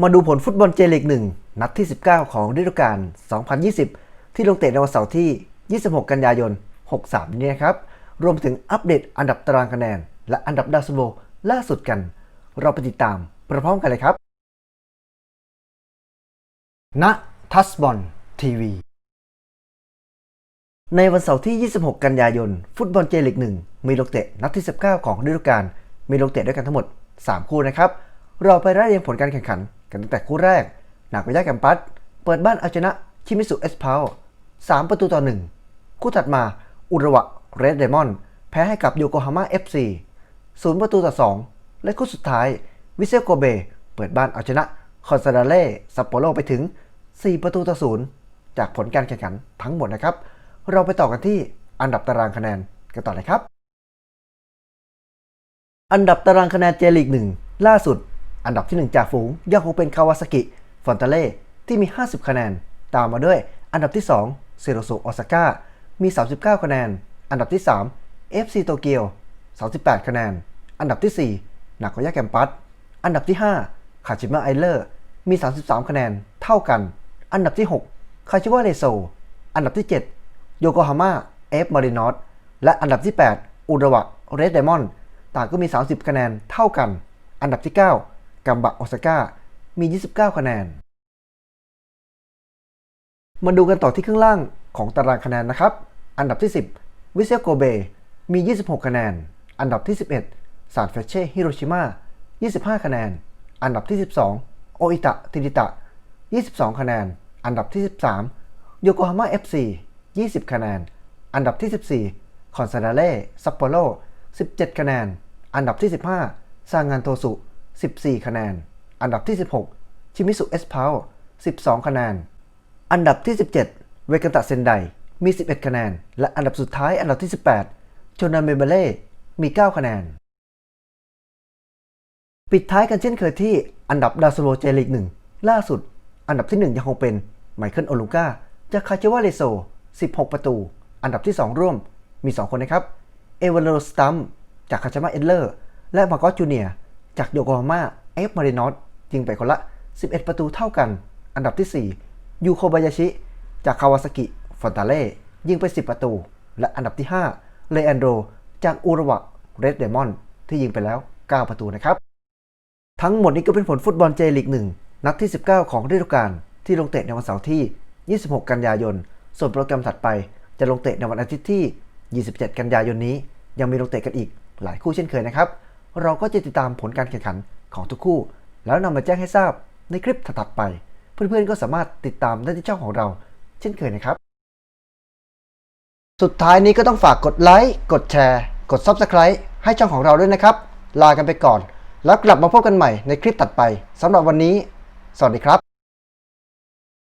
มาดูผลฟุตบอลเจลีก1นัดที่ 19 ของฤดูกาล 2020 ที่ลงเตะในวันเสาร์ที่ 26 กันยายน 63 นี้นะครับ รวมถึงอัปเดตอันดับตารางคะแนน และอันดับดาวซันโบล่าสุดกัน เราไปติดตามพร้อมกันเลยครับ ณ ทัสบอลทีวี ในวันเสาร์ที่ 26 กันยายน ฟุตบอลเจลีก1มีลงเตะนัดที่ 19 ของฤดูกาล มีลงเตะด้วยกันทั้งหมด 3 คู่นะครับ เราไปไล่เรียงผลการแข่งขัน กันตั้งแต่คู่แรกนาโกย่าแกมปัสเปิดบ้านเอาชนะชิมิสุเอสพาว3ประตูต่อ1คู่ถัดมาอุระวะเรดเดมอนแพ้ให้กับโยโกฮาม่าเอฟซี0ประตูต่อ2และคู่สุดท้ายวิเซลโกเบ เปิดบ้านเอาชนะคอนซาดาเล่ซัปโปโรไปถึง 4 ประตูต่อ0จากผลการแข่งขันทั้งหมดนะครับ เราไปต่อกันที่อันดับตารางคะแนนกันต่อเลยครับ อันดับตารางคะแนนเจลีก1ล่าสุด อันดับที่ 1 จากฝูงยังคงเป็นคาวาซากิฟอนตาเล่ที่มี 50 คะแนน ตามมาด้วยอันดับที่2เซโรโซโอซาก้ามี 39 คะแนน อันดับที่ 3 FC โตเกียว 38 คะแนน อันดับที่ 4นาโกย่าแกมปัสอันดับที่ 5 คาชิมะไอเลอร์ มี 33 คะแนน เท่ากัน อันดับที่ 6 คาชิวะเรโซ อันดับที่ 7 โยโกฮาม่าเอฟมารินอสและอันดับที่ 8 อุระวะเรดไดมอนด์ต่างก็มี 30 คะแนน เท่ากัน อันดับที่ 9 กัมบะโอซาก้ามี 29 คะแนน มาดูกันต่อที่ข้างล่างของตารางคะแนนนะครับ อันดับที่ 10 วิเซลโกเบมี 26 คะแนน อันดับที่ 11 ซานเฟเช่ฮิโรชิมา25 คะแนน อันดับที่ 12 โออิตะติริตะ 22 คะแนน อันดับที่ 13 โยโกฮาม่า FC 20 คะแนน อันดับที่ 14 คอนซาดาเล่ซัปโปโร17 คะแนน อันดับที่ 15 ซางานโทสุ 14 คะแนน อันดับที่ 16 ชิมิสุเอสพาว12 คะแนน อันดับที่ 17 เวกันตะเซนได มี 11 คะแนน และอันดับสุดท้ายอันดับที่ 18 โจนาเมเบเล่ มี 9 คะแนน ปิดท้ายกันเช่นเคยที่อันดับดาวซันโวเจลิก1ล่าสุด อันดับที่ 1 ยังคงเป็นไมเคิลโอลุกาจากคาเจวาเลโซ 16 ประตู อันดับที่ 2 ร่วมมี 2 คนนะครับ เอเวอร์โรสตัมจากคาชามาเอดเลอร์ และมาร์กอสจูเนียร์ จากโยโกฮาม่าเอฟมารินอสยิงไปคนละ 11 ประตูเท่ากัน อันดับที่ 4 ยูโคบายาชิ จากคาวาซากิฟอนตาเล่ยิงไป 10 ประตู และอันดับที่ 5 เลอันโด จากอุระวะเรดเดมอนที่ยิงไปแล้ว 9 ประตูนะครับ ทั้งหมดนี้ก็เป็นผลฟุตบอลเจลีก1นัดที่ 19 ของฤดูกาลที่ลงเตะในวันเสาร์ที่ 26 กันยายน ส่วนโปรแกรมถัดไปจะลงเตะในวันอาทิตย์ที่ 27 กันยายนนี้ ยังมีลงเตะกันอีกหลายคู่เช่นเคยนะครับ เราก็จะติดตามผลการแข่งขันของทุกคู่ แล้วนำมาแจ้งให้ทราบในคลิปถัดไป เพื่อนๆก็สามารถติดตามได้ที่ช่องของเรา เช่นเคยนะครับ สุดท้ายนี้ก็ต้องฝากกดไลค์กดแชร์ กด Subscribe ให้ช่องของเราด้วยนะครับ ลากันไปก่อน แล้วกลับมาพบกันใหม่ในคลิปถัดไปสำหรับวันนี้ สวัสดีครับ